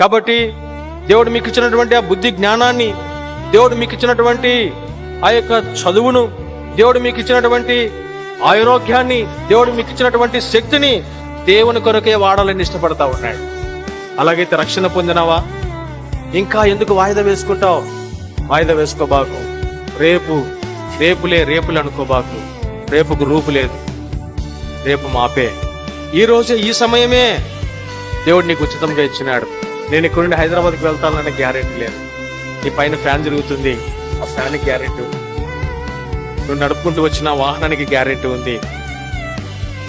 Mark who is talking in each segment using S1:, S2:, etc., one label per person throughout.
S1: కాబట్టి దేవుడు మీకు ఇచ్చినటువంటి ఆ బుద్ధి జ్ఞానాన్ని దేవుడు మీకు ఇచ్చినటువంటి ఆ యొక్క చదువును దేవుడు మీకు ఇచ్చినటువంటి ఆరోగ్యాన్ని దేవుడు మీకు ఇచ్చినటువంటి శక్తిని దేవుని కొరకే వాడాలని ఇష్టపడతా ఉన్నాడు. అలాగైతే రక్షణ పొందినావా? ఇంకా ఎందుకు వాయిదా వేసుకుంటావు? వాయిదా వేసుకోబాకు. రేపు రేపులే రేపులు అనుకోబాకు. రేపుకు రూపు లేదు. రేపు మాపే. ఈ రోజే ఈ సమయమే దేవుడు నీకు ఉచితంగా ఇచ్చినాడు. నేను ఇక్కడ నుండి హైదరాబాద్కి వెళ్తానన్న గ్యారెంటీ లేదు. నీ పైన ఫ్యాన్ జరుగుతుంది ఆ ఫ్యాన్ గ్యారెంటీ ఉంది. నువ్వు నడుపుకుంటూ వచ్చిన వాహనానికి గ్యారెంటీ ఉంది.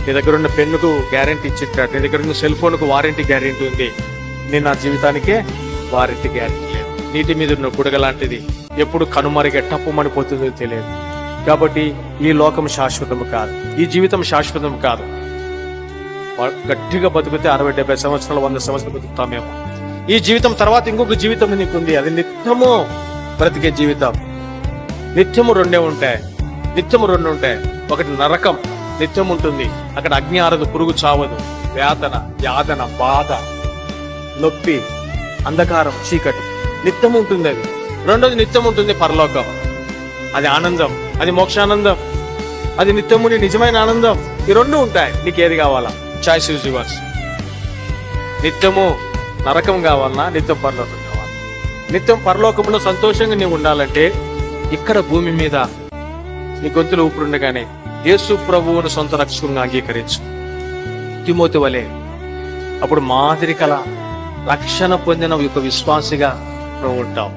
S1: నీ దగ్గర ఉన్న పెన్నుకు గ్యారెంటీ ఇచ్చిట్టాడు నీ దగ్గర ఉన్న సెల్ ఫోన్కు వారంటీ గ్యారెంటీ ఉంది. నేను నా జీవితానికే వారంటీ గ్యారెంటీ లేదు. నీటి మీద ఉన్న గుడగ లాంటిది ఎప్పుడు కనుమరిగే టప్పుమనిపోతుందో తెలియదు. కాబట్టి ఈ లోకం శాశ్వతం కాదు. ఈ జీవితం శాశ్వతం కాదు. గట్టిగా బతికితే అరవై డెబ్బై సంవత్సరాలు వంద సంవత్సరాలు బతుకుతామేమో. ఈ జీవితం తర్వాత ఇంకొక జీవితం నీకుంది. అది నిత్యము బ్రతికే జీవితం. నిత్యము రెండే ఉంటాయి. నిత్యము రెండు ఉంటాయి. ఒకటి నరకం నిత్యం ఉంటుంది. అక్కడ అగ్ని ఆరదు పురుగు చావదు. వేదన యాదన బాధ నొప్పి అంధకారం చీకటి. నిత్యం ఉంటుంది అది. రెండోది నిత్యం ఉంటుంది పరలోకం. అది ఆనందం అది మోక్షానందం. అది నిత్యముని నిజమైన ఆనందం. ఈ రెండు ఉంటాయి. నీకు ఏది కావాలా? చాయిస్ యూజ్ యువర్స్ నిత్యము నరకం కావాలన్నా నిత్యం పరలోకం కావాలి. నిత్యం పరలోకంలో సంతోషంగా నీవు ఉండాలంటే ఇక్కడ భూమి మీద నీ గొంతులు ఊపిరుండగానే యేసు ప్రభువును సొంత రక్షకుని అంగీకరించు. తిమోతి వలె అప్పుడు మాదిరి కల రక్షణ పొందిన ఒక విశ్వాసిగా నువ్వు ఉంటావు.